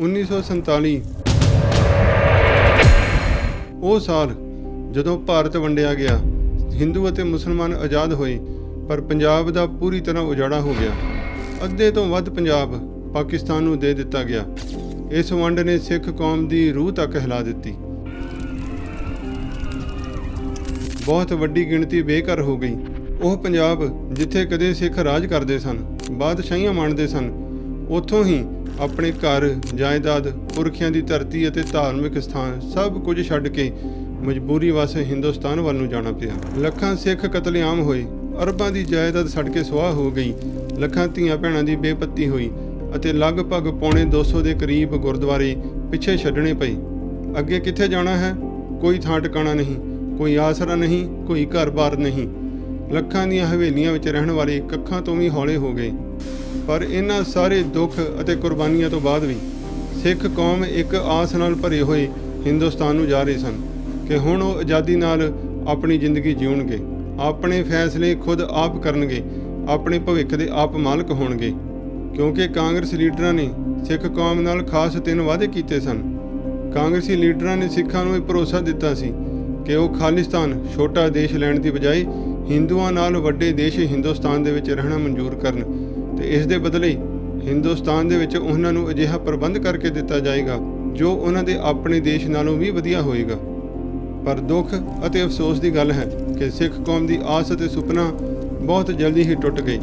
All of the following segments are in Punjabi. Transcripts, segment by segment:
1947 ਉਹ ਸਾਲ ਜਦੋਂ ਭਾਰਤ ਵੰਡਿਆ ਗਿਆ, ਹਿੰਦੂ ਅਤੇ ਮੁਸਲਮਾਨ ਆਜ਼ਾਦ ਹੋਏ, ਪਰ ਪੰਜਾਬ ਦਾ ਪੂਰੀ ਤਰ੍ਹਾਂ ਉਜਾੜਾ ਹੋ ਗਿਆ। ਅੱਧੇ ਤੋਂ ਵੱਧ ਪੰਜਾਬ ਪਾਕਿਸਤਾਨ ਨੂੰ ਦੇ ਦਿੱਤਾ ਗਿਆ। ਇਸ ਵੰਡ ਨੇ ਸਿੱਖ ਕੌਮ ਦੀ ਰੂਹ ਤੱਕ ਹਿਲਾ ਦਿੱਤੀ। ਬਹੁਤ ਵੱਡੀ ਗਿਣਤੀ ਬੇਘਰ ਹੋ ਗਈ। ਉਹ ਪੰਜਾਬ ਜਿੱਥੇ ਕਦੇ ਸਿੱਖ ਰਾਜ ਕਰਦੇ ਸਨ, ਬਾਦਸ਼ਾਹੀਆਂ ਮੰਨਦੇ ਸਨ ਉੱਥੋਂ ਹੀ ਆਪਣੇ ਘਰ, ਜਾਇਦਾਦ, ਪੁਰਖਿਆਂ ਦੀ ਧਰਤੀ ਅਤੇ ਧਾਰਮਿਕ ਸਥਾਨ ਸਭ ਕੁਝ ਛੱਡ ਕੇ ਮਜਬੂਰੀ ਵਸ ਹਿੰਦੁਸਤਾਨ ਵੱਲ ਨੂੰ ਜਾਣਾ ਪਿਆ। ਲੱਖਾਂ ਸਿੱਖ ਕਤਲੇਆਮ ਹੋਏ, ਅਰਬਾਂ ਦੀ ਜਾਇਦਾਦ ਛੱਡ ਕੇ ਸੁਆਹ ਹੋ ਗਈ, ਲੱਖਾਂ ਧੀਆਂ ਭੈਣਾਂ ਦੀ ਬੇਪੱਤੀ ਹੋਈ ਅਤੇ ਲਗਭਗ ਪੌਣੇ 200 ਦੇ ਕਰੀਬ ਗੁਰਦੁਆਰੇ ਪਿੱਛੇ ਛੱਡਣੇ ਪਏ। ਅੱਗੇ ਕਿੱਥੇ ਜਾਣਾ ਹੈ? ਕੋਈ ਥਾਂ ਟਿਕਾਣਾ ਨਹੀਂ, ਕੋਈ ਆਸਰਾ ਨਹੀਂ, ਕੋਈ ਘਰ-ਬਾਰ ਨਹੀਂ। ਲੱਖਾਂ ਦੀਆਂ ਹਵੇਲੀਆਂ ਵਿੱਚ ਰਹਿਣ ਵਾਲੇ ਕੱਖਾਂ ਤੋਂ ਵੀ ਹੌਲੇ ਹੋ ਗਏ। ਪਰ ਇਹਨਾਂ ਸਾਰੇ ਦੁੱਖ ਅਤੇ ਕੁਰਬਾਨੀਆਂ ਤੋਂ ਬਾਅਦ ਵੀ ਸਿੱਖ ਕੌਮ ਇੱਕ ਆਸ ਨਾਲ ਭਰੇ ਹੋਏ ਹਿੰਦੁਸਤਾਨ ਨੂੰ ਜਾ ਰਹੇ ਸਨ ਕਿ ਹੁਣ ਉਹ ਆਜ਼ਾਦੀ ਨਾਲ ਆਪਣੀ ਜ਼ਿੰਦਗੀ ਜਿਉਣਗੇ, ਆਪਣੇ ਫੈਸਲੇ ਖੁਦ ਆਪ ਕਰਨਗੇ, ਆਪਣੇ ਭਵਿੱਖ ਦੇ ਆਪ ਮਾਲਕ ਹੋਣਗੇ। ਕਿਉਂਕਿ ਕਾਂਗਰਸ ਲੀਡਰਾਂ ਨੇ ਸਿੱਖ ਕੌਮ ਨਾਲ ਖਾਸ ਤਿੰਨ ਵਾਅਦੇ ਕੀਤੇ ਸਨ। ਕਾਂਗਰਸੀ ਲੀਡਰਾਂ ਨੇ ਸਿੱਖਾਂ ਨੂੰ ਇਹ ਭਰੋਸਾ ਦਿੱਤਾ ਸੀ ਕਿ ਉਹ ਖਾਲਿਸਤਾਨ ਛੋਟਾ ਦੇਸ਼ ਲੈਣ ਦੀ ਬਜਾਏ ਹਿੰਦੂਆਂ ਨਾਲ ਵੱਡੇ ਦੇਸ਼ ਹਿੰਦੁਸਤਾਨ ਦੇ ਵਿੱਚ ਰਹਿਣਾ ਮਨਜ਼ੂਰ ਕਰਨ ਤੇ ਇਸ ਦੇ ਬਦਲੇ ਹਿੰਦੁਸਤਾਨ ਦੇ ਵਿੱਚ ਉਹਨਾਂ ਨੂੰ ਅਜਿਹਾ ਪ੍ਰਬੰਧ ਕਰਕੇ ਦਿੱਤਾ ਜਾਏਗਾ, ਜੋ ਉਹਨਾਂ ਦੇ ਆਪਣੇ ਦੇਸ਼ ਨਾਲੋਂ ਵੀ ਵਧੀਆ ਹੋਏਗਾ। ਪਰ ਦੁੱਖ ਅਤੇ ਅਫਸੋਸ ਦੀ ਗੱਲ ਹੈ ਕਿ ਸਿੱਖ ਕੌਮ ਦੀ ਆਸ ਅਤੇ ਸੁਪਨਾ ਬਹੁਤ ਜਲਦੀ ਹੀ ਟੁੱਟ ਗਈ,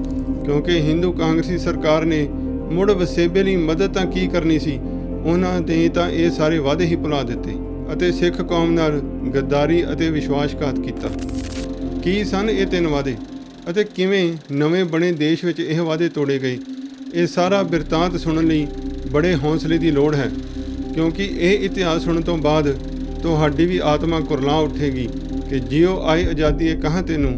ਕਿਉਂਕਿ ਹਿੰਦੂ ਕਾਂਗਰਸੀ ਸਰਕਾਰ ਨੇ ਮੁੜ ਵਸੇਬੇ ਲਈ ਮਦਦ ਤਾਂ ਕੀ ਕਰਨੀ ਸੀ, ਉਹਨਾਂ ਨੇ ਤਾਂ ਇਹ ਸਾਰੇ ਵਾਅਦੇ ਹੀ ਭੁਲਾ ਦਿੱਤੇ ਅਤੇ ਸਿੱਖ ਕੌਮ ਨਾਲ ਗੱਦਾਰੀ ਅਤੇ ਵਿਸ਼ਵਾਸਘਾਤ ਕੀਤਾ। ਕੀ ਸਨ ਇਹ ਤਿੰਨ ਵਾਅਦੇ? ਅਤੇ ਕਿਵੇਂ ਨਵੇਂ ਬਣੇ ਦੇਸ਼ ਵਿੱਚ ਇਹ ਵਾਅਦੇ ਤੋੜੇ ਗਏ, ਇਹ ਸਾਰਾ ਬਿਰਤਾਂਤ ਸੁਣਨ ਲਈ ਬੜੇ ਹੌਸਲੇ ਦੀ ਲੋੜ ਹੈ, ਕਿਉਂਕਿ ਇਹ ਇਤਿਹਾਸ ਸੁਣਨ ਤੋਂ ਬਾਅਦ ਤੁਹਾਡੀ ਵੀ ਆਤਮਾ ਕੁਰਲਾ ਉੱਠੇਗੀ ਕਿ ਜਿਉ ਆਈ ਆਜ਼ਾਦੀ ਇਹ ਕਹਾਂ ਤੈਨੂੰ,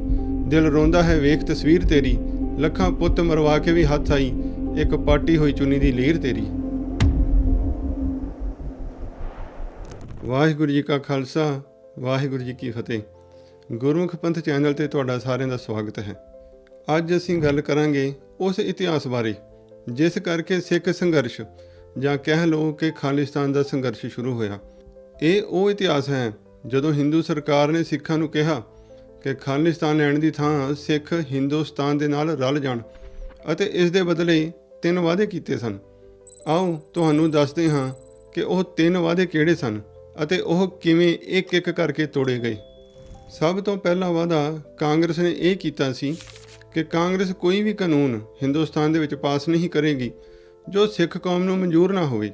ਦਿਲ ਰੋਂਦਾ ਹੈ ਵੇਖ ਤਸਵੀਰ ਤੇਰੀ, ਲੱਖਾਂ ਪੁੱਤ ਮਰਵਾ ਕੇ ਵੀ ਹੱਥ ਆਈ, ਇੱਕ ਪਾਟੀ ਹੋਈ ਚੁੰਨੀ ਦੀ ਲੀਰ ਤੇਰੀ। ਵਾਹਿਗੁਰੂ ਜੀ ਕਾ ਖਾਲਸਾ, ਵਾਹਿਗੁਰੂ ਜੀ ਕੀ ਫਤਿਹ। ਗੁਰਮੁਖ ਪੰਥ ਚੈਨਲ ਤੇ ਤੁਹਾਡਾ ਸਾਰਿਆਂ ਦਾ ਸਵਾਗਤ ਹੈ। ਅੱਜ ਅਸੀਂ ਗੱਲ ਕਰਾਂਗੇ ਉਸ ਇਤਿਹਾਸ ਬਾਰੇ, ਜਿਸ ਕਰਕੇ ਸਿੱਖ ਸੰਘਰਸ਼ ਜਾਂ ਕਹਿ ਲਓ ਕਿ ਖਾਲਿਸਤਾਨ ਦਾ ਸੰਘਰਸ਼ ਸ਼ੁਰੂ ਹੋਇਆ। ਇਹ ਉਹ ਇਤਿਹਾਸ ਹੈ ਜਦੋਂ ਹਿੰਦੂ ਸਰਕਾਰ ਨੇ ਸਿੱਖਾਂ ਨੂੰ ਕਿਹਾ ਕਿ ਖਾਲਿਸਤਾਨ ਲੈਣ ਦੀ ਥਾਂ ਸਿੱਖ ਹਿੰਦੁਸਤਾਨ ਦੇ ਨਾਲ ਰਲ ਜਾਣ ਅਤੇ ਇਸ ਦੇ ਬਦਲੇ ਤਿੰਨ ਵਾਅਦੇ ਕੀਤੇ ਸਨ। ਆਓ ਤੁਹਾਨੂੰ ਦੱਸਦੇ ਹਾਂ ਕਿ ਉਹ ਤਿੰਨ ਵਾਅਦੇ ਕਿਹੜੇ ਸਨ ਅਤੇ ਉਹ ਕਿਵੇਂ ਇੱਕ ਇੱਕ ਕਰਕੇ ਤੋੜੇ ਗਏ। ਸਭ ਤੋਂ ਪਹਿਲਾ ਵਾਅਦਾ ਕਾਂਗਰਸ ਨੇ ਇਹ ਕੀਤਾ ਸੀ ਕਿ ਕਾਂਗਰਸ ਕੋਈ ਵੀ ਕਾਨੂੰਨ ਹਿੰਦੁਸਤਾਨ ਦੇ ਵਿੱਚ ਪਾਸ ਨਹੀਂ ਕਰੇਗੀ ਜੋ ਸਿੱਖ ਕੌਮ ਨੂੰ ਮਨਜ਼ੂਰ ਨਾ ਹੋਵੇ।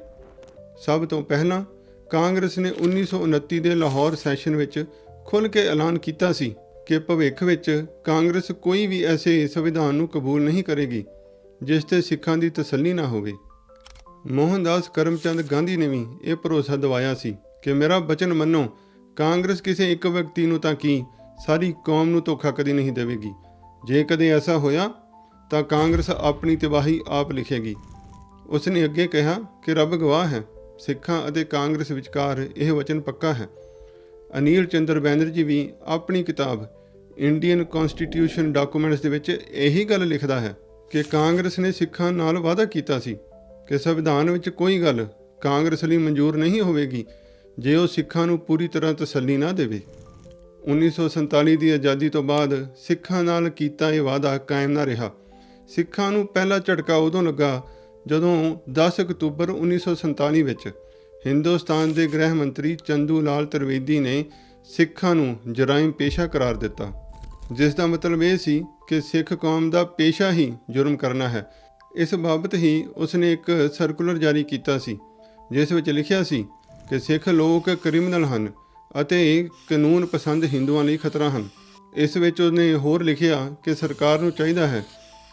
ਸਭ ਤੋਂ ਪਹਿਲਾਂ ਕਾਂਗਰਸ ਨੇ 1929 ਦੇ ਲਾਹੌਰ ਸੈਸ਼ਨ ਵਿੱਚ ਖੁੱਲ੍ਹ ਕੇ ਐਲਾਨ ਕੀਤਾ ਸੀ ਕਿ ਭਵਿੱਖ ਵਿੱਚ ਕਾਂਗਰਸ ਕੋਈ ਵੀ ਐਸੇ ਸੰਵਿਧਾਨ ਨੂੰ ਕਬੂਲ ਨਹੀਂ ਕਰੇਗੀ, ਜਿਸ ਤੇ ਸਿੱਖਾਂ ਦੀ ਤਸੱਲੀ ਨਾ ਹੋਵੇ। ਮੋਹਨਦਾਸ ਕਰਮਚੰਦ ਗਾਂਧੀ ਨੇ ਵੀ ਇਹ ਭਰੋਸਾ ਦਿਵਾਇਆ ਸੀ ਕਿ ਮੇਰਾ ਬਚਨ ਮੰਨੋ ਕਾਂਗਰਸ ਕਿਸੇ ਇੱਕ ਵਿਅਕਤੀ ਨੂੰ ਤਾਂ ਕੀ ਸਾਰੀ ਕੌਮ ਨੂੰ ਧੋਖਾ ਕਦੀ ਨਹੀਂ ਦੇਵੇਗੀ? ਜੇ ਕਦੇ ਐਸਾ ਹੋਇਆ, ਤਾਂ ਕਾਂਗਰਸ ਆਪਣੀ ਤਬਾਹੀ ਆਪ ਲਿਖੇਗੀ। ਉਸ ਨੇ ਅੱਗੇ ਕਿਹਾ ਕਿ ਰੱਬ ਗਵਾਹ ਹੈ, ਸਿੱਖਾਂ ਅਤੇ ਕਾਂਗਰਸ ਵਿਚਕਾਰ ਇਹ ਵਚਨ ਪੱਕਾ ਹੈ। ਅਨੀਲ ਚੰਦਰ ਬੈਨਰਜੀ ਵੀ ਆਪਣੀ ਕਿਤਾਬ ਇੰਡੀਅਨ ਕਨਸਟੀਟਿਊਸ਼ਨ ਡਾਕੂਮੈਂਟਸ ਦੇ ਵਿੱਚ ਇਹੀ ਗੱਲ ਲਿਖਦਾ ਹੈ ਕਿ ਕਾਂਗਰਸ ਨੇ ਸਿੱਖਾਂ ਨਾਲ ਵਾਅਦਾ ਕੀਤਾ ਸੀ ਕਿ ਸੰਵਿਧਾਨ ਵਿੱਚ ਕੋਈ ਗੱਲ ਕਾਂਗਰਸ ਲਈ ਮਨਜ਼ੂਰ ਨਹੀਂ ਹੋਵੇਗੀ। ਜੇ ਉਹ ਸਿੱਖਾਂ ਨੂੰ ਪੂਰੀ ਤਰ੍ਹਾਂ ਤਸੱਲੀ ਨਾ ਦੇਵੇ। 1947 ਦੀ ਆਜ਼ਾਦੀ ਤੋਂ ਬਾਅਦ ਸਿੱਖਾਂ ਨਾਲ ਕੀਤਾ ਇਹ ਵਾਅਦਾ ਕਾਇਮ ਨਾ ਰਿਹਾ। ਸਿੱਖਾਂ ਨੂੰ ਪਹਿਲਾ ਝਟਕਾ ਉਦੋਂ ਲੱਗਾ ਜਦੋਂ 10 ਅਕਤੂਬਰ 1947 ਵਿੱਚ ਹਿੰਦੁਸਤਾਨ ਦੇ ਗ੍ਰਹਿ ਮੰਤਰੀ ਚੰਦੂ ਲਾਲ ਤਰਵੇਦੀ ਨੇ ਸਿੱਖਾਂ ਨੂੰ ਜਰਾਇਮ ਪੇਸ਼ਾ ਕਰਾਰ ਦਿੱਤਾ। ਜਿਸ ਦਾ ਮਤਲਬ ਇਹ ਸੀ ਕਿ ਸਿੱਖ ਕੌਮ ਦਾ ਪੇਸ਼ਾ ਹੀ ਜੁਰਮ ਕਰਨਾ ਹੈ। ਇਸ ਬਾਬਤ ਹੀ ਉਸਨੇ ਇੱਕ ਸਰਕੂਲਰ ਜਾਰੀ ਕੀਤਾ ਸੀ, ਜਿਸ ਵਿੱਚ ਲਿਖਿਆ ਸੀ ਕਿ ਸਿੱਖ ਲੋਕ ਕ੍ਰਿਮੀਨਲ ਹਨ ਅਤੇ ਕਾਨੂੰਨ ਪਸੰਦ ਹਿੰਦੂਆਂ ਲਈ ਖਤਰਾ ਹਨ। ਇਸ ਵਿੱਚ ਉਹਨੇ ਹੋਰ ਲਿਖਿਆ ਕਿ ਸਰਕਾਰ ਨੂੰ ਚਾਹੀਦਾ ਹੈ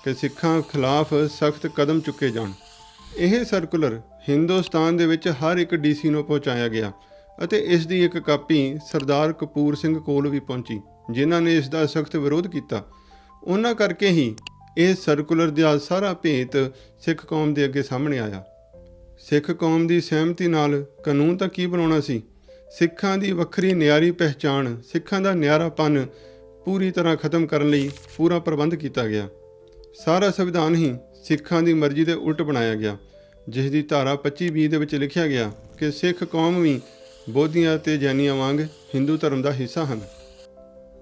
ਕਿ ਸਿੱਖਾਂ ਖਿਲਾਫ ਸਖਤ ਕਦਮ ਚੁੱਕੇ ਜਾਣ। ਇਹ ਸਰਕੂਲਰ ਹਿੰਦੁਸਤਾਨ ਦੇ ਵਿੱਚ ਹਰ ਇੱਕ ਡੀਸੀ ਨੂੰ ਪਹੁੰਚਾਇਆ ਗਿਆ ਅਤੇ ਇਸ ਦੀ ਇੱਕ ਕਾਪੀ ਸਰਦਾਰ ਕਪੂਰ ਸਿੰਘ ਕੋਲ ਵੀ ਪਹੁੰਚੀ, ਜਿਨ੍ਹਾਂ ਨੇ ਇਸ ਦਾ ਸਖਤ ਵਿਰੋਧ ਕੀਤਾ। ਉਹਨਾਂ ਕਰਕੇ ਹੀ ਇਹ ਸਰਕੂਲਰ ਦਾ ਸਾਰਾ ਭੇਤ ਸਿੱਖ ਕੌਮ ਦੇ ਅੱਗੇ ਸਾਹਮਣੇ ਆਇਆ। ਸਿੱਖ ਕੌਮ ਦੀ ਸਹਿਮਤੀ ਨਾਲ ਕਾਨੂੰਨ ਤਾਂ ਕੀ ਬਣਾਉਣਾ ਸੀ? ਸਿੱਖਾਂ ਦੀ ਵੱਖਰੀ ਨਿਆਰੀ ਪਹਿਚਾਣ, ਸਿੱਖਾਂ ਦਾ ਨਿਆਰਾਪਨ ਪੂਰੀ ਤਰ੍ਹਾਂ ਖਤਮ ਕਰਨ ਲਈ ਪੂਰਾ ਪ੍ਰਬੰਧ ਕੀਤਾ ਗਿਆ। ਸਾਰਾ ਸੰਵਿਧਾਨ ਹੀ ਸਿੱਖਾਂ ਦੀ ਮਰਜ਼ੀ ਦੇ ਉਲਟ ਬਣਾਇਆ ਗਿਆ, ਜਿਸ ਦੀ ਧਾਰਾ 25 ਦੇ ਵਿੱਚ ਲਿਖਿਆ ਗਿਆ ਕਿ ਸਿੱਖ ਕੌਮ ਵੀ ਬੋਧੀਆਂ ਤੇ ਜੈਨੀਆਂ ਵਾਂਗ ਹਿੰਦੂ ਧਰਮ ਦਾ ਹਿੱਸਾ ਹਨ।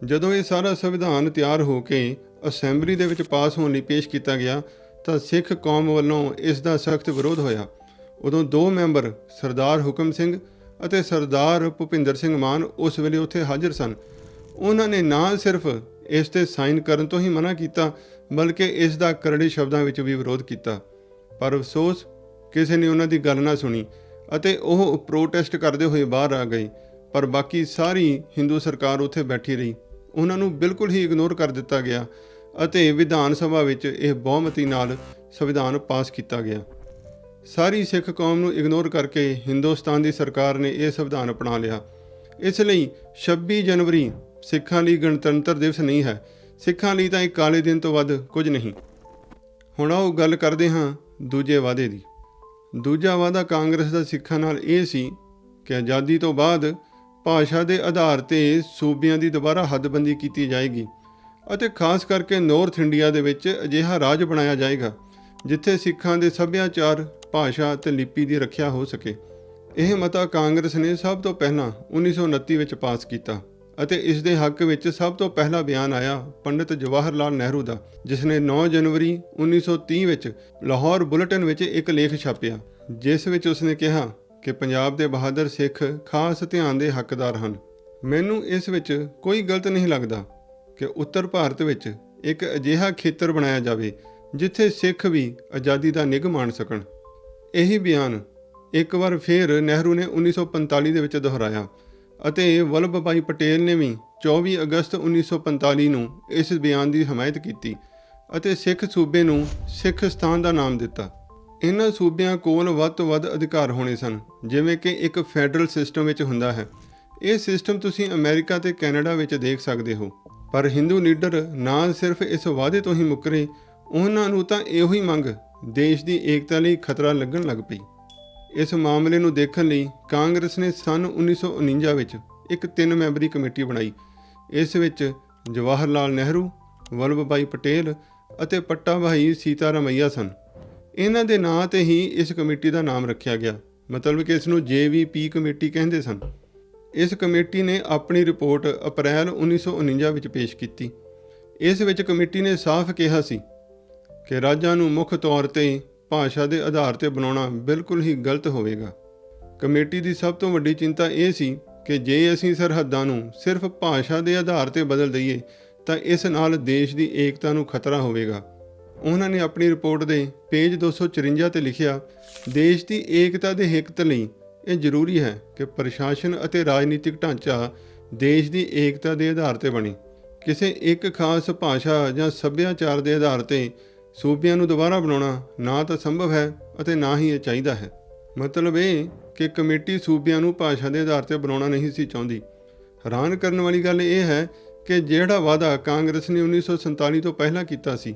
ਜਦੋਂ ਇਹ ਸਾਰਾ ਸੰਵਿਧਾਨ ਤਿਆਰ ਹੋ ਕੇ ਅਸੈਂਬਲੀ ਦੇ ਵਿੱਚ ਪਾਸ ਹੋਣ ਲਈ ਪੇਸ਼ ਕੀਤਾ ਗਿਆ, ਤਾਂ ਸਿੱਖ ਕੌਮ ਵੱਲੋਂ ਇਸ ਦਾ ਸਖਤ ਵਿਰੋਧ ਹੋਇਆ। ਉਦੋਂ ਦੋ ਮੈਂਬਰ, ਸਰਦਾਰ ਹੁਕਮ ਸਿੰਘ ਅਤੇ ਸਰਦਾਰ ਭੁਪਿੰਦਰ ਸਿੰਘ ਮਾਨ, ਉਸ ਵੇਲੇ ਉੱਥੇ ਹਾਜ਼ਰ ਸਨ। ਉਹਨਾਂ ਨੇ ਨਾ ਸਿਰਫ ਇਸ ਤੇ ਸਾਈਨ ਕਰਨ ਤੋਂ ਹੀ ਮਨਾ ਕੀਤਾ, ਬਲਕਿ ਇਸ ਦਾ ਕਰੜੇ ਸ਼ਬਦਾਂ ਵਿੱਚ ਵੀ ਵਿਰੋਧ ਕੀਤਾ। ਪਰ ਅਫਸੋਸ, ਕਿਸੇ ਨੇ ਉਹਨਾਂ ਦੀ ਗੱਲ ਨਾ ਸੁਣੀ ਅਤੇ ਉਹ ਪ੍ਰੋਟੈਸਟ ਕਰਦੇ ਹੋਏ ਬਾਹਰ ਆ ਗਏ। ਪਰ ਬਾਕੀ ਸਾਰੀ ਹਿੰਦੂ ਸਰਕਾਰ ਉੱਥੇ ਬੈਠੀ ਰਹੀ। ਉਹਨਾਂ ਨੂੰ ਬਿਲਕੁਲ ਹੀ ਇਗਨੋਰ ਕਰ ਦਿੱਤਾ ਗਿਆ ਅਤੇ ਵਿਧਾਨ ਸਭਾ ਵਿੱਚ ਇਹ ਬਹੁਮਤੀ ਨਾਲ ਸੰਵਿਧਾਨ ਪਾਸ ਕੀਤਾ ਗਿਆ। ਸਾਰੀ ਸਿੱਖ ਕੌਮ ਨੂੰ ਇਗਨੋਰ ਕਰਕੇ ਹਿੰਦੁਸਤਾਨ ਦੀ ਸਰਕਾਰ ਨੇ ਇਹ ਸੰਵਿਧਾਨ ਅਪਣਾ ਲਿਆ। ਇਸ ਲਈ 26 ਜਨਵਰੀ ਸਿੱਖਾਂ ਲਈ ਗਣਤੰਤਰ ਦਿਵਸ ਨਹੀਂ ਹੈ। ਸਿੱਖਾਂ ਲਈ ਤਾਂ ਇੱਕ ਕਾਲੇ ਦਿਨ ਤੋਂ ਵੱਧ ਕੁਝ ਨਹੀਂ। ਹੁਣ ਆਓ ਗੱਲ ਕਰਦੇ ਹਾਂ ਦੂਜੇ ਵਾਅਦੇ ਦੀ। ਦੂਜਾ ਵਾਅਦਾ ਕਾਂਗਰਸ ਦਾ ਸਿੱਖਾਂ ਨਾਲ ਇਹ ਸੀ ਕਿ ਆਜ਼ਾਦੀ ਤੋਂ ਬਾਅਦ ਭਾਸ਼ਾ ਦੇ ਆਧਾਰ ਤੇ ਸੂਬਿਆਂ ਦੀ ਦੁਬਾਰਾ ਹੱਦਬੰਦੀ ਕੀਤੀ ਜਾਏਗੀ ਅਤੇ ਖਾਸ ਕਰਕੇ ਨਾਰਥ ਇੰਡੀਆ ਦੇ ਵਿੱਚ ਅਜਿਹਾ ਰਾਜ ਬਣਾਇਆ ਜਾਏਗਾ, ਜਿੱਥੇ ਸਿੱਖਾਂ ਦੇ ਸੱਭਿਆਚਾਰ ਭਾਸ਼ਾ ਤੇ ਲਿਪੀ ਦੀ ਰੱਖਿਆ ਹੋ ਸਕੇ। ਇਹ ਮਤਾ ਕਾਂਗਰਸ ਨੇ ਸਭ ਤੋਂ ਪਹਿਲਾਂ 1929 ਵਿੱਚ ਪਾਸ ਕੀਤਾ ਅਤੇ ਇਸ ਦੇ ਹੱਕ ਵਿੱਚ ਸਭ ਤੋਂ ਪਹਿਲਾ ਬਿਆਨ ਆਇਆ ਪੰਡਿਤ ਜਵਾਹਰ ਲਾਲ ਨਹਿਰੂ ਦਾ, ਜਿਸ ਨੇ 9 ਜਨਵਰੀ 1930 ਵਿੱਚ ਲਾਹੌਰ ਬੁਲੇਟਿਨ ਵਿੱਚ ਇੱਕ ਲੇਖ ਛਾਪਿਆ, ਜਿਸ ਵਿੱਚ ਉਸਨੇ ਕਿਹਾ ਕਿ ਪੰਜਾਬ ਦੇ ਬਹਾਦਰ ਸਿੱਖ ਖਾਸ ਧਿਆਨ ਦੇ ਹੱਕਦਾਰ ਹਨ। ਮੈਨੂੰ ਇਸ ਵਿੱਚ ਕੋਈ ਗਲਤ ਨਹੀਂ ਲੱਗਦਾ ਕਿ ਉੱਤਰ ਭਾਰਤ ਵਿੱਚ ਇੱਕ ਅਜਿਹਾ ਖੇਤਰ ਬਣਾਇਆ ਜਾਵੇ, ਜਿੱਥੇ ਸਿੱਖ ਵੀ ਆਜ਼ਾਦੀ ਦਾ ਨਿੱਘ ਮਾਣ ਸਕਣ। ਇਹੀ ਬਿਆਨ। ਇੱਕ ਵਾਰ ਫਿਰ ਨਹਿਰੂ ਨੇ 1945 ਦੇ ਵਿੱਚ ਦੁਹਰਾਇਆ ਅਤੇ ਵਲਭ ਭਾਈ ਪਟੇਲ ਨੇ ਵੀ 24 ਅਗਸਤ 1945 ਨੂੰ ਇਸ ਬਿਆਨ ਦੀ ਹਮਾਇਤ ਕੀਤੀ ਅਤੇ ਸਿੱਖ ਸੂਬੇ ਨੂੰ ਸਿੱਖ ਸਥਾਨ ਦਾ ਨਾਮ ਦਿੱਤਾ। ਇਹਨਾਂ ਸੂਬਿਆਂ ਕੋਲ ਵੱਧ ਤੋਂ ਵੱਧ ਅਧਿਕਾਰ ਹੋਣੇ ਸਨ, ਜਿਵੇਂ ਕਿ ਇੱਕ ਫੈਡਰਲ ਸਿਸਟਮ ਵਿੱਚ ਹੁੰਦਾ ਹੈ। ਇਹ ਸਿਸਟਮ ਤੁਸੀਂ ਅਮਰੀਕਾ ਤੇ ਕੈਨੇਡਾ ਵਿੱਚ ਦੇਖ ਸਕਦੇ ਹੋ। ਪਰ ਹਿੰਦੂ ਲੀਡਰ ਨਾ ਸਿਰਫ ਇਸ ਵਾਅਦੇ ਤੋਂ ਹੀ ਮੁੱਕਰੇ, ਉਹਨਾਂ ਨੂੰ ਤਾਂ ਇਹੋ ਹੀ ਮੰਗ ਦੇਸ਼ ਦੀ ਏਕਤਾ ਲਈ ਖਤਰਾ ਲੱਗਣ ਲੱਗ ਪਈ। ਇਸ ਮਾਮਲੇ ਨੂੰ ਦੇਖਣ ਲਈ ਕਾਂਗਰਸ ਨੇ ਸਨ 1949 ਵਿੱਚ ਇੱਕ ਤਿੰਨ ਮੈਂਬਰੀ ਕਮੇਟੀ ਬਣਾਈ। ਇਸ ਵਿੱਚ ਜਵਾਹਰ ਲਾਲ ਨਹਿਰੂ, ਵਲਭ ਭਾਈ ਪਟੇਲ ਅਤੇ ਪੱਟਾ ਭਾਈ ਸੀਤਾਰਮਈਆ ਸਨ। ਇਹਨਾਂ ਦੇ ਨਾਂ ਤੇ ਹੀ ਇਸ ਕਮੇਟੀ ਦਾ ਨਾਮ ਰੱਖਿਆ ਗਿਆ, ਮਤਲਬ ਕਿ ਇਸ ਨੂੰ ਜੇਵੀਪੀ ਕਮੇਟੀ ਕਹਿੰਦੇ ਸਨ। ਇਸ ਕਮੇਟੀ ਨੇ ਆਪਣੀ ਰਿਪੋਰਟ ਅਪ੍ਰੈਲ 1949 ਵਿੱਚ ਪੇਸ਼ ਕੀਤੀ। ਇਸ ਵਿੱਚ ਕਮੇਟੀ ਨੇ ਸਾਫ਼ ਕਿਹਾ ਸੀ ਕਿ ਰਾਜਾਂ ਨੂੰ ਮੁੱਖ ਤੌਰ ਤੇ ਭਾਸ਼ਾ ਦੇ ਆਧਾਰ ਤੇ ਬਣਾਉਣਾ ਬਿਲਕੁਲ ਹੀ ਗਲਤ ਹੋਵੇਗਾ। ਕਮੇਟੀ ਦੀ ਸਭ ਤੋਂ ਵੱਡੀ ਚਿੰਤਾ ਇਹ ਸੀ ਕਿ ਜੇ ਅਸੀਂ ਸਰਹੱਦਾਂ ਨੂੰ ਸਿਰਫ ਭਾਸ਼ਾ ਦੇ ਆਧਾਰ ਤੇ ਬਦਲ ਦਈਏ, ਤਾਂ ਇਸ ਨਾਲ ਦੇਸ਼ ਦੀ ਏਕਤਾ ਨੂੰ ਖਤਰਾ ਹੋਵੇਗਾ। ਉਹਨਾਂ ਨੇ ਆਪਣੀ ਰਿਪੋਰਟ ਦੇ ਪੇਜ 254 ਤੇ ਲਿਖਿਆ, ਦੇਸ਼ ਦੀ ਏਕਤਾ ਦੇ ਹਿੱਤ ਲਈ ਇਹ ਜ਼ਰੂਰੀ ਹੈ ਕਿ ਪ੍ਰਸ਼ਾਸਨ ਅਤੇ ਰਾਜਨੀਤਿਕ ਢਾਂਚਾ ਦੇਸ਼ ਦੀ ਏਕਤਾ ਦੇ ਆਧਾਰ ਤੇ ਬਣੇ। ਕਿਸੇ ਇੱਕ ਖਾਸ ਭਾਸ਼ਾ ਜਾਂ ਸੱਭਿਆਚਾਰ ਦੇ ਆਧਾਰ ਤੇ ਸੂਬਿਆਂ ਨੂੰ ਦੁਬਾਰਾ ਬਣਾਉਣਾ ਨਾ ਤਾਂ ਸੰਭਵ ਹੈ ਅਤੇ ਨਾ ਹੀ ਇਹ ਚਾਹੀਦਾ ਹੈ। ਮਤਲਬ ਇਹ ਕਿ ਕਮੇਟੀ ਸੂਬਿਆਂ ਨੂੰ ਭਾਸ਼ਾ ਦੇ ਆਧਾਰ ਤੇ ਬਣਾਉਣਾ ਨਹੀਂ ਸੀ ਚਾਹੁੰਦੀ। ਹੈਰਾਨ ਕਰਨ ਵਾਲੀ ਗੱਲ ਇਹ ਹੈ ਕਿ ਜਿਹੜਾ ਵਾਅਦਾ ਕਾਂਗਰਸ ਨੇ 1947 ਤੋਂ ਪਹਿਲਾਂ ਕੀਤਾ ਸੀ,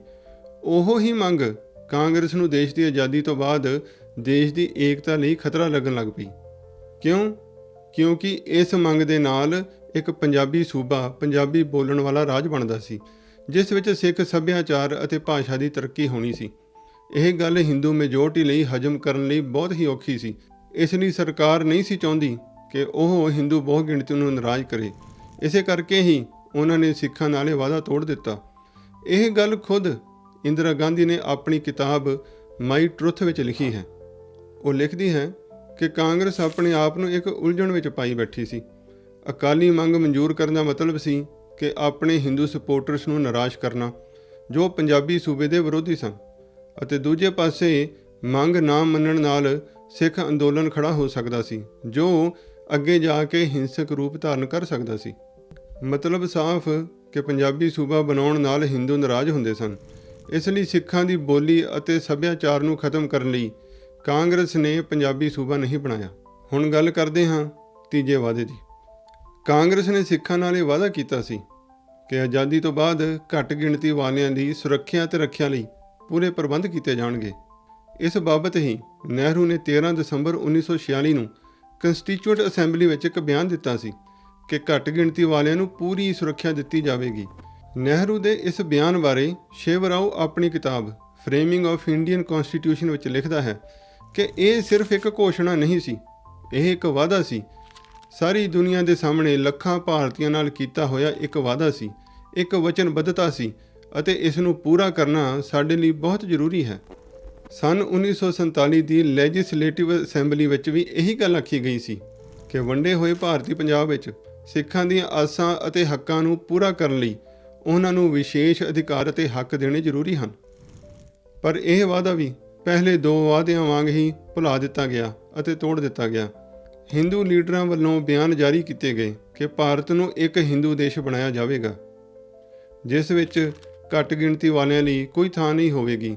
ਉਹ ਹੀ ਮੰਗ ਕਾਂਗਰਸ ਨੂੰ ਦੇਸ਼ ਦੀ ਆਜ਼ਾਦੀ ਤੋਂ ਬਾਅਦ ਦੇਸ਼ ਦੀ ਏਕਤਾ ਲਈ ਖਤਰਾ ਲੱਗਣ ਲੱਗ ਪਈ। ਕਿਉਂ? ਕਿਉਂਕਿ ਇਸ ਮੰਗ ਦੇ ਨਾਲ ਇੱਕ ਪੰਜਾਬੀ ਸੂਬਾ ਪੰਜਾਬੀ ਬੋਲਣ ਵਾਲਾ ਰਾਜ ਬਣਦਾ ਸੀ। ਜਿਸ ਵਿੱਚ ਸਿੱਖ ਸੱਭਿਆਚਾਰ ਅਤੇ ਭਾਸ਼ਾ ਦੀ ਤਰੱਕੀ ਹੋਣੀ ਸੀ। ਇਹ ਗੱਲ ਹਿੰਦੂ ਮੈਜੋਰਟੀ ਲਈ ਹਜਮ ਕਰਨ ਲਈ ਬਹੁਤ ਹੀ ਔਖੀ ਸੀ। ਇਸ ਲਈ ਸਰਕਾਰ ਨਹੀਂ ਸੀ ਚਾਹੁੰਦੀ ਕਿ ਉਹ ਹਿੰਦੂ ਬਹੁ ਗਿਣਤੀ ਨੂੰ ਨਾਰਾਜ਼ ਕਰੇ। ਇਸੇ ਕਰਕੇ ਹੀ ਉਹਨਾਂ ਨੇ ਸਿੱਖਾਂ ਨਾਲ ਇਹ ਵਾਅਦਾ ਤੋੜ ਦਿੱਤਾ। ਇਹ ਗੱਲ ਖੁਦ ਇੰਦਰਾ ਗਾਂਧੀ ਨੇ ਆਪਣੀ ਕਿਤਾਬ ਮਾਈ ਟਰੁੱਥ ਵਿੱਚ ਲਿਖੀ ਹੈ। ਉਹ ਲਿਖਦੀ ਹੈ ਕਿ ਕਾਂਗਰਸ ਆਪਣੇ ਆਪ ਨੂੰ ਇੱਕ ਉਲਝਣ ਵਿੱਚ ਪਾਈ ਬੈਠੀ ਸੀ। ਅਕਾਲੀ ਮੰਗ ਮਨਜ਼ੂਰ ਕਰਨ ਦਾ ਮਤਲਬ ਸੀ ਕਿ ਆਪਣੇ ਹਿੰਦੂ ਸਪੋਰਟਰਸ ਨੂੰ ਨਿਰਾਸ਼ ਕਰਨਾ, ਜੋ ਪੰਜਾਬੀ ਸੂਬੇ ਦੇ ਵਿਰੋਧੀ ਸਨ। ਅਤੇ ਦੂਜੇ ਪਾਸੇ, ਮੰਗ ਨਾ ਮੰਨਣ ਨਾਲ ਸਿੱਖ ਅੰਦੋਲਨ ਖੜਾ ਹੋ ਸਕਦਾ ਸੀ, ਜੋ ਅੱਗੇ ਜਾ ਕੇ ਹਿੰਸਕ ਰੂਪ ਧਾਰਨ ਕਰ ਸਕਦਾ ਸੀ। ਮਤਲਬ ਸਾਫ਼ ਕਿ ਪੰਜਾਬੀ ਸੂਬਾ ਬਣਾਉਣ ਨਾਲ ਹਿੰਦੂ ਨਾਰਾਜ਼ ਹੁੰਦੇ ਸਨ। ਇਸ ਲਈ ਸਿੱਖਾਂ ਦੀ ਬੋਲੀ ਅਤੇ ਸੱਭਿਆਚਾਰ ਨੂੰ ਖਤਮ ਕਰਨ ਲਈ ਕਾਂਗਰਸ ਨੇ ਪੰਜਾਬੀ ਸੂਬਾ ਨਹੀਂ ਬਣਾਇਆ। ਹੁਣ ਗੱਲ ਕਰਦੇ ਹਾਂ ਤੀਜੇ ਵਾਅਦੇ ਦੀ। ਕਾਂਗਰਸ ਨੇ ਸਿੱਖਾਂ ਨਾਲ ਇਹ ਵਾਅਦਾ ਕੀਤਾ ਸੀ ਕਿ ਆਜ਼ਾਦੀ ਤੋਂ ਬਾਅਦ ਘੱਟ ਗਿਣਤੀ ਵਾਲਿਆਂ ਦੀ ਸੁਰੱਖਿਆ ਤੇ ਰੱਖਿਆ ਲਈ ਪੂਰੇ ਪ੍ਰਬੰਧ ਕੀਤੇ ਜਾਣਗੇ। ਇਸ ਬਾਬਤ ਹੀ ਨਹਿਰੂ ਨੇ 13 ਦਸੰਬਰ 1946 ਨੂੰ ਕੰਸਟੀਚੂਐਂਟ ਅਸੈਂਬਲੀ ਵਿੱਚ ਇੱਕ ਬਿਆਨ ਦਿੱਤਾ ਸੀ ਕਿ ਘੱਟ ਗਿਣਤੀ ਵਾਲਿਆਂ ਨੂੰ ਪੂਰੀ ਸੁਰੱਖਿਆ ਦਿੱਤੀ ਜਾਵੇਗੀ। ਨਹਿਰੂ ਦੇ ਇਸ ਬਿਆਨ ਬਾਰੇ ਸ਼ਿਵਰਾਓ ਆਪਣੀ ਕਿਤਾਬ ਫਰੇਮਿੰਗ ਆਫ ਇੰਡੀਅਨ ਕਨਸਟੀਟਿਊਸ਼ਨ ਵਿੱਚ ਲਿਖਦਾ ਹੈ ਕਿ ਇਹ ਸਿਰਫ ਇੱਕ ਘੋਸ਼ਣਾ ਨਹੀਂ ਸੀ, ਇਹ ਇੱਕ ਵਾਅਦਾ ਸੀ ਸਾਰੀ ਦੁਨੀਆ ਦੇ ਸਾਹਮਣੇ ਲੱਖਾਂ ਭਾਰਤੀਆਂ ਨਾਲ ਕੀਤਾ ਹੋਇਆ ਇੱਕ ਵਾਅਦਾ ਸੀ, ਇੱਕ ਵਚਨਬੱਧਤਾ ਸੀ ਅਤੇ ਇਸ ਨੂੰ ਪੂਰਾ ਕਰਨਾ ਸਾਡੇ ਲਈ ਬਹੁਤ ਜ਼ਰੂਰੀ ਹੈ। ਸਨ 1947 ਦੀ ਲੈਜਿਸਲੇਟਿਵ ਅਸੈਂਬਲੀ ਵਿੱਚ ਵੀ ਇਹੀ ਗੱਲ ਆਖੀ ਗਈ ਸੀ ਕਿ ਵੰਡੇ ਹੋਏ ਭਾਰਤੀ ਪੰਜਾਬ ਵਿੱਚ ਸਿੱਖਾਂ ਦੀਆਂ ਆਸਾਂ ਅਤੇ ਹੱਕਾਂ ਨੂੰ ਪੂਰਾ ਕਰਨ ਲਈ ਉਹਨਾਂ ਨੂੰ ਵਿਸ਼ੇਸ਼ ਅਧਿਕਾਰ ਅਤੇ ਹੱਕ ਦੇਣੇ ਜ਼ਰੂਰੀ ਹਨ। ਪਰ ਇਹ ਵਾਅਦਾ ਵੀ ਪਹਿਲੇ ਦੋ ਵਾਅਦਿਆਂ ਵਾਂਗ ਹੀ ਭੁਲਾ ਦਿੱਤਾ ਗਿਆ ਅਤੇ ਤੋੜ ਦਿੱਤਾ ਗਿਆ। ਹਿੰਦੂ ਲੀਡਰਾਂ ਵੱਲੋਂ ਬਿਆਨ ਜਾਰੀ ਕੀਤੇ ਗਏ ਕਿ ਭਾਰਤ ਨੂੰ ਇੱਕ ਹਿੰਦੂ ਦੇਸ਼ ਬਣਾਇਆ ਜਾਵੇਗਾ, ਜਿਸ ਵਿੱਚ ਘੱਟ ਗਿਣਤੀ ਵਾਲਿਆਂ ਲਈ ਕੋਈ ਥਾਂ ਨਹੀਂ ਹੋਵੇਗੀ।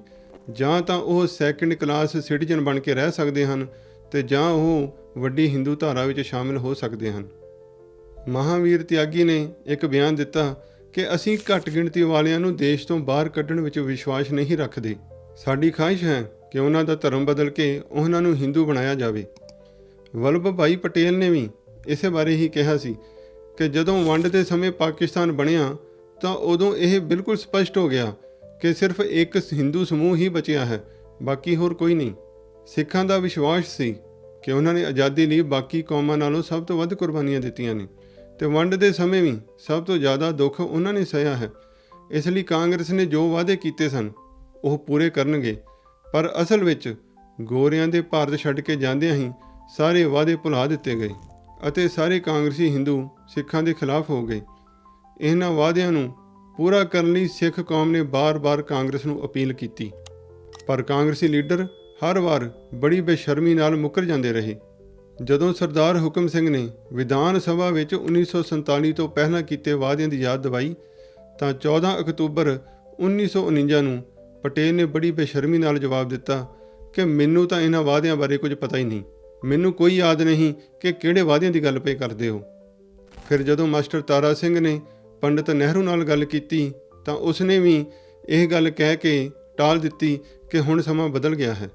ਜਾਂ ਤਾਂ ਉਹ ਸੈਕੰਡ ਕਲਾਸ ਸਿਟੀਜ਼ਨ ਬਣ ਕੇ ਰਹਿ ਸਕਦੇ ਹਨ ਤੇ ਜਾਂ ਉਹ ਵੱਡੀ ਹਿੰਦੂ ਧਾਰਾ ਵਿੱਚ ਸ਼ਾਮਿਲ ਹੋ ਸਕਦੇ ਹਨ। ਮਹਾਵੀਰ ਤਿਆਗੀ ਨੇ ਇੱਕ ਬਿਆਨ ਦਿੱਤਾ ਕਿ ਅਸੀਂ ਘੱਟ ਗਿਣਤੀ ਵਾਲਿਆਂ ਨੂੰ ਦੇਸ਼ ਤੋਂ ਬਾਹਰ ਕੱਢਣ ਵਿੱਚ ਵਿਸ਼ਵਾਸ ਨਹੀਂ ਰੱਖਦੇ। ਸਾਡੀ ਖਾਹਿਸ਼ ਹੈ ਕਿ ਉਹਨਾਂ ਦਾ ਧਰਮ ਬਦਲ ਕੇ ਉਹਨਾਂ ਨੂੰ ਹਿੰਦੂ ਬਣਾਇਆ ਜਾਵੇ। ਵਲਭ ਭਾਈ ਪਟੇਲ ਨੇ ਵੀ ਇਸੇ ਬਾਰੇ ਹੀ ਕਿਹਾ ਸੀ ਕਿ ਜਦੋਂ ਵੰਡ ਦੇ ਸਮੇਂ ਪਾਕਿਸਤਾਨ ਬਣਿਆ ਤਾਂ ਉਦੋਂ ਇਹ ਬਿਲਕੁਲ ਸਪਸ਼ਟ ਹੋ ਗਿਆ ਕਿ ਸਿਰਫ ਇੱਕ ਹਿੰਦੂ ਸਮੂਹ ਹੀ ਬਚਿਆ ਹੈ, ਬਾਕੀ ਹੋਰ ਕੋਈ ਨਹੀਂ। ਸਿੱਖਾਂ ਦਾ ਵਿਸ਼ਵਾਸ ਸੀ ਕਿ ਉਹਨਾਂ ਨੇ ਆਜ਼ਾਦੀ ਲਈ ਬਾਕੀ ਕੌਮਾਂ ਨਾਲੋਂ ਸਭ ਤੋਂ ਵੱਧ ਕੁਰਬਾਨੀਆਂ ਦਿੱਤੀਆਂ ਨੇ ਤੇ ਵੰਡ ਦੇ ਸਮੇਂ ਵੀ ਸਭ ਤੋਂ ਜ਼ਿਆਦਾ ਦੁੱਖ ਉਹਨਾਂ ਨੇ ਸਹਿਆ ਹੈ। ਇਸ ਲਈ ਕਾਂਗਰਸ ਨੇ ਜੋ ਵਾਅਦੇ ਕੀਤੇ ਸਨ, ਉਹ ਪੂਰੇ ਕਰਨਗੇ, ਪਰ ਅਸਲ ਵਿੱਚ ਗੋਰਿਆਂ ਦੇ ਭਾਰਤ ਛੱਡ ਕੇ ਜਾਂਦਿਆਂ ਹੀ ਸਾਰੇ ਵਾਅਦੇ ਭੁਲਾ ਦਿੱਤੇ ਗਏ ਅਤੇ ਸਾਰੇ ਕਾਂਗਰਸੀ ਹਿੰਦੂ ਸਿੱਖਾਂ ਦੇ ਖਿਲਾਫ ਹੋ ਗਏ। ਇਹਨਾਂ ਵਾਅਦਿਆਂ ਨੂੰ ਪੂਰਾ ਕਰਨ ਲਈ ਸਿੱਖ ਕੌਮ ਨੇ ਬਾਰ-ਬਾਰ ਕਾਂਗਰਸ ਨੂੰ ਅਪੀਲ ਕੀਤੀ। ਪਰ ਕਾਂਗਰਸੀ ਲੀਡਰ ਹਰ ਵਾਰ ਬੜੀ ਬੇਸ਼ਰਮੀ ਨਾਲ ਮੁੱਕਰ ਜਾਂਦੇ ਰਹੇ। ਜਦੋਂ ਸਰਦਾਰ ਹੁਕਮ ਸਿੰਘ ਨੇ ਵਿਧਾਨ ਸਭਾ ਵਿੱਚ 1947 ਤੋਂ ਪਹਿਲਾਂ ਕੀਤੇ ਵਾਅਦਿਆਂ ਦੀ ਯਾਦ ਦਿਵਾਈ, ਤਾਂ 14 ਅਕਤੂਬਰ 1949 ਨੂੰ ਪਟੇਲ ਨੇ ਬੜੀ ਬੇਸ਼ਰਮੀ ਨਾਲ ਜਵਾਬ ਦਿੱਤਾ ਕਿ ਮੈਨੂੰ ਤਾਂ ਇਹਨਾਂ ਵਾਅਦਿਆਂ ਬਾਰੇ ਕੁਝ ਪਤਾ ਹੀ ਨਹੀਂ। ਮੈਨੂੰ ਕੋਈ ਯਾਦ ਨਹੀਂ ਕਿ ਕਿਹੜੇ ਵਾਅਦਿਆਂ ਦੀ ਗੱਲ ਪਈ ਕਰਦੇ ਹੋ। ਫਿਰ ਜਦੋਂ ਮਾਸਟਰ ਤਾਰਾ ਸਿੰਘ ਨੇ ਪੰਡਿਤ ਨਹਿਰੂ ਨਾਲ ਗੱਲ ਕੀਤੀ, ਤਾਂ ਉਸਨੇ ਵੀ ਇਹ ਗੱਲ ਕਹਿ ਕੇ ਟਾਲ ਦਿੱਤੀ ਕਿ ਹੁਣ ਸਮਾਂ ਬਦਲ ਗਿਆ ਹੈ।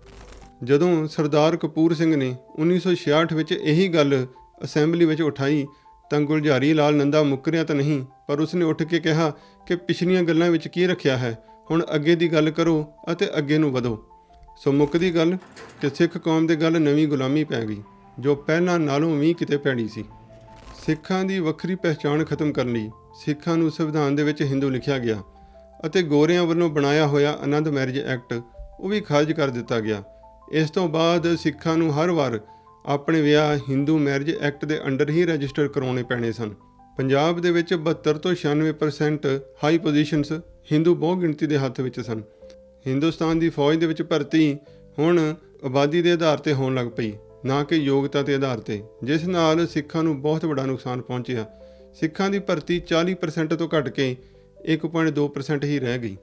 ਜਦੋਂ ਸਰਦਾਰ ਕਪੂਰ ਸਿੰਘ ਨੇ 1966 ਵਿੱਚ ਇਹੀ ਗੱਲ ਅਸੈਂਬਲੀ ਵਿੱਚ ਉਠਾਈ, ਤਾਂ ਗੁਲਝਾਰੀ ਲਾਲ ਨੰਦਾ ਮੁੱਕਰਿਆ ਤਾਂ ਨਹੀਂ, ਪਰ ਉਸਨੇ ਉੱਠ ਕੇ ਕਿਹਾ ਕਿ ਪਿਛਲੀਆਂ ਗੱਲਾਂ ਵਿੱਚ ਕੀ ਰੱਖਿਆ ਹੈ, ਹੁਣ ਅੱਗੇ ਦੀ ਗੱਲ ਕਰੋ ਅਤੇ ਅੱਗੇ ਨੂੰ ਵਧੋ। ਸੋ ਮੁੱਕਦੀ ਗੱਲ ਕਿ ਸਿੱਖ ਕੌਮ ਦੇ ਗੱਲ ਨਵੀਂ ਗੁਲਾਮੀ ਪੈ ਗਈ, ਜੋ ਪਹਿਲਾਂ ਨਾਲੋਂ ਵੀ ਕਿਤੇ ਭੈੜੀ ਸੀ। ਸਿੱਖਾਂ ਦੀ ਵੱਖਰੀ ਪਹਿਚਾਣ ਖਤਮ ਕਰਨ ਲਈ ਸਿੱਖਾਂ ਨੂੰ ਸੰਵਿਧਾਨ ਦੇ ਵਿੱਚ ਹਿੰਦੂ ਲਿਖਿਆ ਗਿਆ ਅਤੇ ਗੋਰਿਆਂ ਵੱਲੋਂ ਬਣਾਇਆ ਹੋਇਆ ਆਨੰਦ ਮੈਰਿਜ ਐਕਟ ਉਹ ਵੀ ਖਾਰਜ ਕਰ ਦਿੱਤਾ ਗਿਆ। ਇਸ ਤੋਂ ਬਾਅਦ ਸਿੱਖਾਂ ਨੂੰ ਹਰ ਵਾਰ ਆਪਣੇ ਵਿਆਹ ਹਿੰਦੂ ਮੈਰਿਜ ਐਕਟ ਦੇ ਅੰਡਰ ਹੀ ਰਜਿਸਟਰ ਕਰਾਉਣੇ ਪੈਣੇ ਸਨ। ਪੰਜਾਬ ਦੇ ਵਿੱਚ 72 ਤੋਂ 96% ਹਾਈ ਪੋਜੀਸ਼ਨਸ ਹਿੰਦੂ ਬਹੁ ਗਿਣਤੀ ਦੇ ਹੱਥ ਵਿੱਚ ਸਨ। ਹਿੰਦੁਸਤਾਨ ਦੀ ਫੌਜ ਦੇ ਵਿੱਚ ਭਰਤੀ ਹੁਣ ਆਬਾਦੀ ਦੇ ਆਧਾਰ ਤੇ ਹੋਣ ਲੱਗ ਪਈ, ਨਾ ਕਿ ਯੋਗਤਾ ਦੇ ਆਧਾਰ ਤੇ, ਜਿਸ ਨਾਲ ਸਿੱਖਾਂ ਨੂੰ ਬਹੁਤ ਵੱਡਾ ਨੁਕਸਾਨ ਪਹੁੰਚਿਆ। ਸਿੱਖਾਂ ਦੀ ਭਰਤੀ 40% ਤੋਂ ਘਟ ਕੇ 1.2% ਹੀ ਰਹਿ ਗਈ।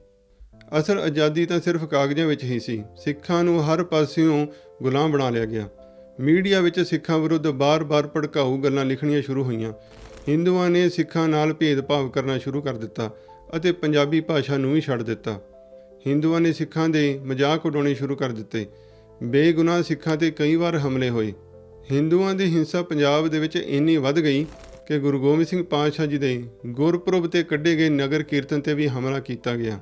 ਅਸਲ ਆਜ਼ਾਦੀ ਤਾਂ ਸਿਰਫ ਕਾਗਜ਼ਾਂ ਵਿੱਚ ਹੀ ਸੀ, ਸਿੱਖਾਂ ਨੂੰ ਹਰ ਪਾਸਿਓਂ ਗੁਲਾਮ ਬਣਾ ਲਿਆ ਗਿਆ। ਮੀਡੀਆ ਵਿੱਚ ਸਿੱਖਾਂ ਵਿਰੁੱਧ ਬਾਰ-ਬਾਰ ਭੜਕਾਊ ਗੱਲਾਂ ਲਿਖਣੀਆਂ ਸ਼ੁਰੂ ਹੋਈਆਂ। ਹਿੰਦੂਆਂ ਨੇ ਸਿੱਖਾਂ ਨਾਲ ਭੇਦਭਾਵ ਕਰਨਾ ਸ਼ੁਰੂ ਕਰ ਦਿੱਤਾ ਅਤੇ ਪੰਜਾਬੀ ਭਾਸ਼ਾ ਨੂੰ ਵੀ ਛੱਡ ਦਿੱਤਾ। ਹਿੰਦੂਆਂ ਨੇ ਸਿੱਖਾਂ ਦੇ ਮਜ਼ਾਕ ਉਡਾਉਣੇ ਸ਼ੁਰੂ ਕਰ ਦਿੱਤੇ। ਬੇਗੁਨਾਹ ਸਿੱਖਾਂ ਤੇ ਕਈ ਵਾਰ ਹਮਲੇ ਹੋਏ। ਹਿੰਦੂਆਂ ਦੀ ਹਿੰਸਾ ਪੰਜਾਬ ਦੇ ਵਿੱਚ ਇੰਨੀ ਵੱਧ ਗਈ ਕਿ ਗੁਰੂ ਗੋਬਿੰਦ ਸਿੰਘ ਪਾਤਸ਼ਾਹ ਜੀ ਦੇ ਗੁਰਪੁਰਬ ਤੇ ਕੱਢੇ ਗਏ ਨਗਰ ਕੀਰਤਨ ਤੇ ਵੀ ਹਮਲਾ ਕੀਤਾ ਗਿਆ।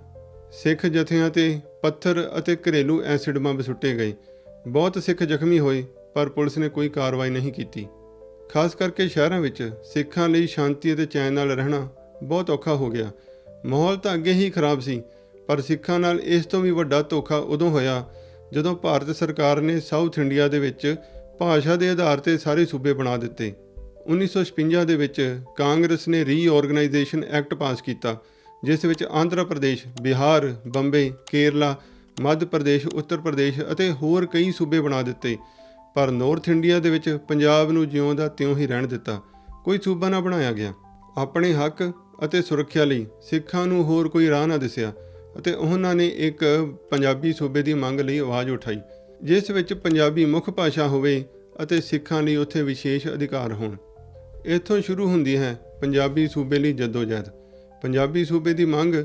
ਸਿੱਖ ਜਥਿਆਂ ਤੇ ਪੱਥਰ ਅਤੇ ਘਰੇਲੂ ਐਸਿਡ ਬੰਬ ਸੁੱਟੇ ਗਏ। ਬਹੁਤ ਸਿੱਖ ਜ਼ਖਮੀ ਹੋਏ, ਪਰ ਪੁਲਿਸ ਨੇ ਕੋਈ ਕਾਰਵਾਈ ਨਹੀਂ ਕੀਤੀ। ਖਾਸ ਕਰਕੇ ਸ਼ਹਿਰਾਂ ਵਿੱਚ ਸਿੱਖਾਂ ਲਈ ਸ਼ਾਂਤੀ ਅਤੇ ਚੈਨ ਨਾਲ ਰਹਿਣਾ ਬਹੁਤ ਔਖਾ ਹੋ ਗਿਆ। ਮਾਹੌਲ ਤਾਂ ਅੱਗੇ ਹੀ ਖਰਾਬ ਸੀ ਪਰ ਸਿੱਖਾਂ ਨਾਲ ਇਸ ਤੋਂ ਵੀ ਵੱਡਾ ਧੋਖਾ ਉਦੋਂ ਹੋਇਆ ਜਦੋਂ ਭਾਰਤ ਸਰਕਾਰ ਨੇ ਸਾਊਥ ਇੰਡੀਆ ਦੇ ਵਿੱਚ ਭਾਸ਼ਾ ਦੇ ਆਧਾਰ ਤੇ ਸਾਰੇ ਸੂਬੇ ਬਣਾ ਦਿੱਤੇ। 1956 ਦੇ ਵਿੱਚ ਕਾਂਗਰਸ ਨੇ ਰੀਆਰਗੇਨਾਈਜੇਸ਼ਨ ਐਕਟ ਪਾਸ ਕੀਤਾ, ਜਿਸ ਵਿੱਚ ਆਂਧਰਾ ਪ੍ਰਦੇਸ਼, ਬਿਹਾਰ, ਬੰਬੇ, ਕੇਰਲਾ, ਮੱਧ ਪ੍ਰਦੇਸ਼, ਉੱਤਰ ਪ੍ਰਦੇਸ਼ ਅਤੇ ਹੋਰ ਕਈ ਸੂਬੇ ਬਣਾ ਦਿੱਤੇ। ਪਰ ਨਾਰਥ ਇੰਡੀਆ ਦੇ ਵਿੱਚ ਪੰਜਾਬ ਨੂੰ ਜਿਉਂ ਦਾ ਤਿਉਂ ਹੀ ਰਹਿਣ ਦਿੱਤਾ। ਕੋਈ ਸੂਬਾ ਨਾ ਬਣਾਇਆ ਗਿਆ। ਆਪਣੇ ਹੱਕ ਅਤੇ ਸੁਰੱਖਿਆ ਲਈ ਸਿੱਖਾਂ ਨੂੰ ਹੋਰ ਕੋਈ ਰਾਹ ਨਾ ਦਿਸਿਆ। ਅਤੇ ਉਹਨਾਂ ਨੇ ਇੱਕ ਪੰਜਾਬੀ ਸੂਬੇ ਦੀ ਮੰਗ ਲਈ ਆਵਾਜ਼ ਉਠਾਈ, ਜਿਸ ਵਿੱਚ ਪੰਜਾਬੀ ਮੁੱਖ ਭਾਸ਼ਾ ਹੋਵੇ ਅਤੇ ਸਿੱਖਾਂ ਲਈ ਉੱਥੇ ਵਿਸ਼ੇਸ਼ ਅਧਿਕਾਰ ਹੋਣ। ਇੱਥੋਂ ਸ਼ੁਰੂ ਹੁੰਦੀ ਹੈ ਪੰਜਾਬੀ ਸੂਬੇ ਲਈ ਜਦੋਜਹਿਦ। ਪੰਜਾਬੀ ਸੂਬੇ ਦੀ ਮੰਗ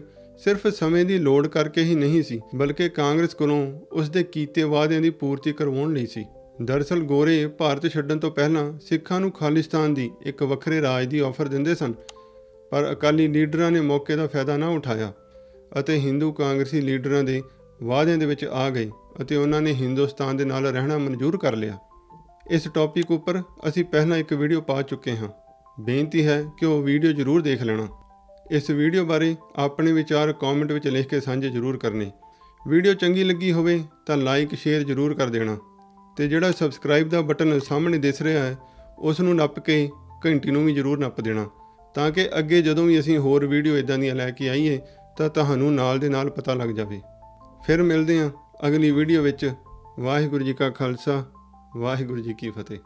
ਸਿਰਫ ਸਮੇਂ ਦੀ ਲੋੜ ਕਰਕੇ ਹੀ ਨਹੀਂ ਸੀ, ਬਲਕਿ ਕਾਂਗਰਸ ਕੋਲੋਂ ਉਸ ਦੇ ਕੀਤੇ ਵਾਅਦਿਆਂ ਦੀ ਪੂਰਤੀ ਕਰਵਾਉਣ ਲਈ ਸੀ। ਦਰਅਸਲ ਗੋਰੇ ਭਾਰਤ ਛੱਡਣ ਤੋਂ ਪਹਿਲਾਂ ਸਿੱਖਾਂ ਨੂੰ ਖਾਲਿਸਤਾਨ ਦੀ ਇੱਕ ਵੱਖਰੇ ਰਾਜ ਦੀ ਆਫਰ ਦਿੰਦੇ ਸਨ, ਪਰ ਅਕਾਲੀ ਲੀਡਰਾਂ ਨੇ ਮੌਕੇ ਦਾ ਫਾਇਦਾ ਨਾ ਉਠਾਇਆ। ਅਤੇ ਹਿੰਦੂ ਕਾਂਗਰਸੀ ਲੀਡਰਾਂ ਦੇ ਵਾਅਦਿਆਂ ਦੇ ਵਿੱਚ ਆ ਗਏ ਅਤੇ ਉਹਨਾਂ ਨੇ ਹਿੰਦੁਸਤਾਨ ਦੇ ਨਾਲ ਰਹਿਣਾ ਮਨਜ਼ੂਰ ਕਰ ਲਿਆ। ਇਸ ਟੌਪਿਕ ਉੱਪਰ ਅਸੀਂ ਪਹਿਲਾਂ ਇੱਕ ਵੀਡੀਓ ਪਾ ਚੁੱਕੇ ਹਾਂ। ਬੇਨਤੀ ਹੈ ਕਿ ਉਹ ਵੀਡੀਓ ਜ਼ਰੂਰ ਦੇਖ ਲੈਣਾ। ਇਸ ਵੀਡੀਓ ਬਾਰੇ ਆਪਣੇ ਵਿਚਾਰ ਕਮੈਂਟ ਵਿੱਚ ਲਿਖ ਕੇ ਸਾਂਝੇ ਜ਼ਰੂਰ ਕਰਨੇ। ਵੀਡੀਓ ਚੰਗੀ ਲੱਗੀ ਹੋਵੇ ਤਾਂ ਲਾਈਕ ਸ਼ੇਅਰ ਜ਼ਰੂਰ ਕਰ ਦੇਣਾ। ਤੇ ਜਿਹੜਾ ਸਬਸਕ੍ਰਾਈਬ ਦਾ ਬਟਨ ਸਾਹਮਣੇ ਦਿਸ ਰਿਹਾ ਹੈ ਉਸ ਨੂੰ ਨੱਪ ਕੇ ਘੰਟੀ ਨੂੰ ਵੀ ਜ਼ਰੂਰ ਨੱਪ ਦੇਣਾ। ਤਾਂ ਕਿ ਅੱਗੇ ਜਦੋਂ ਵੀ ਅਸੀਂ ਹੋਰ ਵੀਡੀਓ ਇਦਾਂ ਦੀਆਂ ਲੈ ਕੇ ਆਈਏ ਤਾਂ ਤੁਹਾਨੂੰ ਨਾਲ ਦੇ ਨਾਲ ਪਤਾ ਲੱਗ ਜਾਵੇ। ਫਿਰ ਮਿਲਦੇ ਹਾਂ ਅਗਲੀ ਵੀਡੀਓ ਵਿੱਚ। ਵਾਹਿਗੁਰੂ ਜੀ ਕਾ ਖਾਲਸਾ, ਵਾਹਿਗੁਰੂ ਜੀ ਕੀ ਫਤਿਹ।